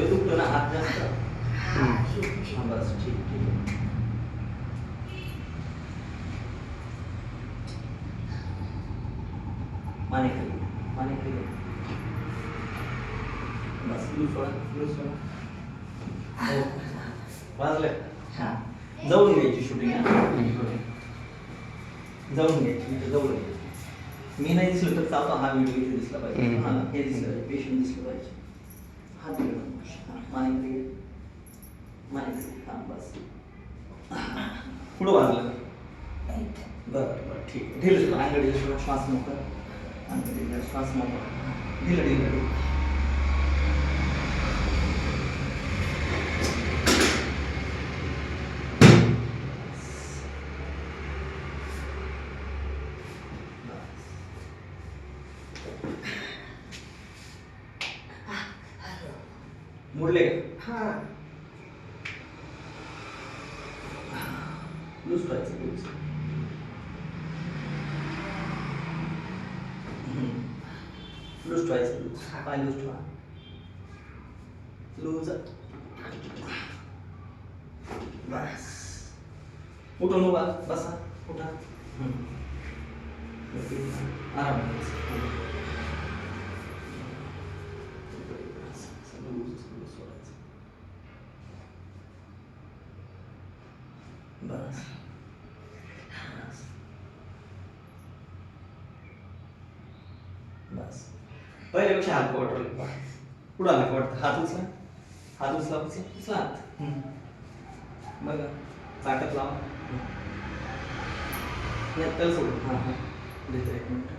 हे दुखतो ना हात जास्त हा बस ठीक ठीक आहे माने खाली जाऊन घ्यायची जाऊन घ्यायची मी नाही दिसलो तर चालतो हा व्हिडिओ इथे दिसला पाहिजे हम्म. हे दिसलं पेशंट दिसलं पाहिजे हा मिळवून माने माहिती माने हां बस पुढं वाजलं बरं बरं ठीक आहे ढिलं अंगडीला श्वास मोकळा अंगडीला श्वास ढील ढिलं ढिलं मुड़लेगा हाँ। लूज हम्म। लूज लूज हाँ। लूज बस उठो नो बस उठा हम्म। आराम बस बस पहिल्यापेक्षा हात पकडतो पुढं आला पडतं हात उचला हात उचला उचला उचला हात बघा ताकद लावा यात सोडून हां हां देतो एक मिनटं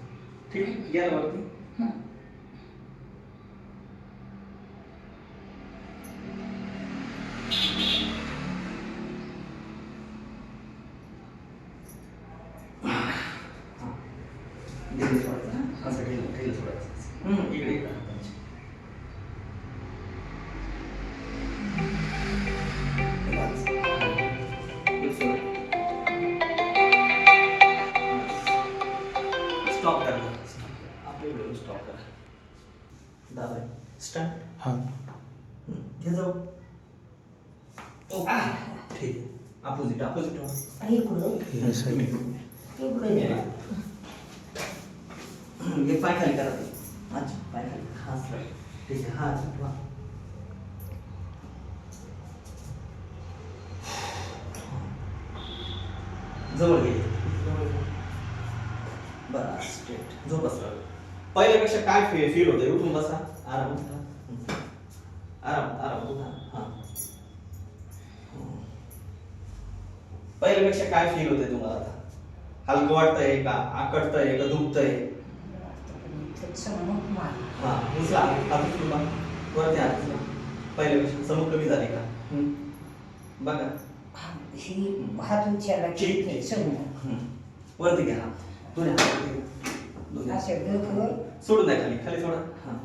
थ्री यार वर्ती हाँ।, हाँ।, हाँ है सोडायचं असं हम्म ठेवलं सोडायचं इकडे है स्टार्ट हाँ हम्म, ये जाओ ओके ठीक है अपोजिट अपोजिट हो अरे हम्म, करो ये सही में ये करो ये ये पाय खाली करा दे अच्छा पाय खाली खास रहे ठीक है हाँ अच्छा जवळ गेले स्ट्रेट जो बसला पहिल्यापेक्षा काय फी फील होतंय उठून बसा आराम आराम आराम उठा हा पहिल्यापेक्षा काय फील होतंय तुम्हाला आता हलकं वाटतंय का आकडतंय का दुखतंय हा उचला हात तुम्हाला बा वरती पहिल्यापेक्षा समोर कमी झाले का बघा ही हात उचलायला वरती घ्या हात तुझ्या हात दोन्ही सोडून द्या खाली खाली सोडा हां